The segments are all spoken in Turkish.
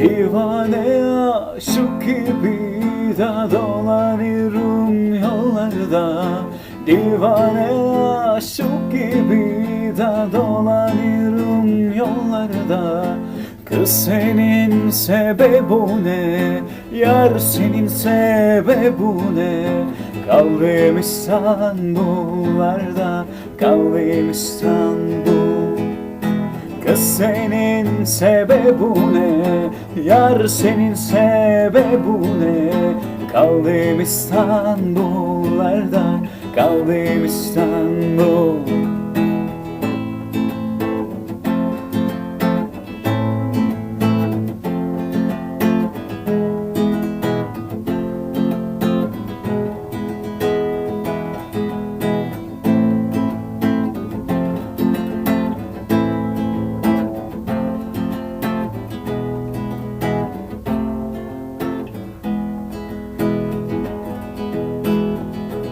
Divane aşık gibi de dolanıyorum yollarda. Divane aşık gibi de dolanıyorum yollarda Kız senin sebebu ne? Yar senin sebebu ne? Kaldım İstanbullarda Kaldım İstanbul Kız senin sebebu ne? Yar senin sebebu ne? Kaldım İstanbullarda Kaldım İstanbul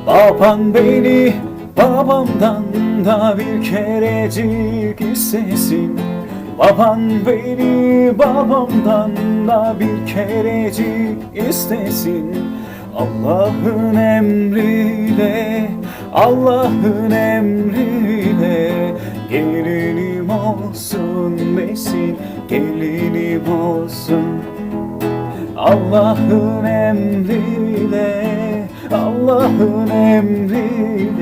Baban beni babamdan da bir kerecik istesin. Baban beni babamdan da bir kerecik istesin. Allah'ın emriyle, Allah'ın emriyle Gelinim olsun desin, gelinim olsun. Allah'ın emriyle, Allah'ın emriyle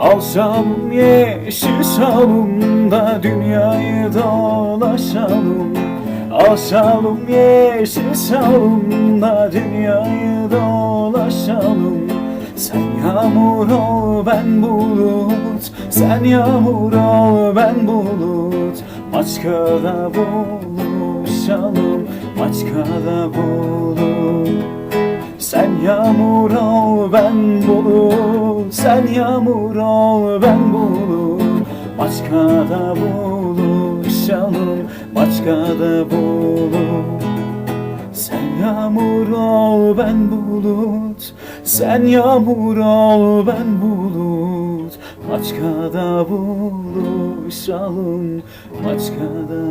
Alsam yeşil şalımda dünyayı dolaşalım. Alsam yeşil şalımda dünyayı dolaşalım. Sen yağmur ol ben bulut. Sen yağmur ol ben bulut. Maçkada buluşalım Maçkada bulut sen yağmur ol ben bulut Sen yağmur ol ben bulut Maçkada buluşalım Maçkada bulut Sen yağmur ol ben bulut. Sen yağmur ol ben bulut. Maçkada buluşalım Maçkada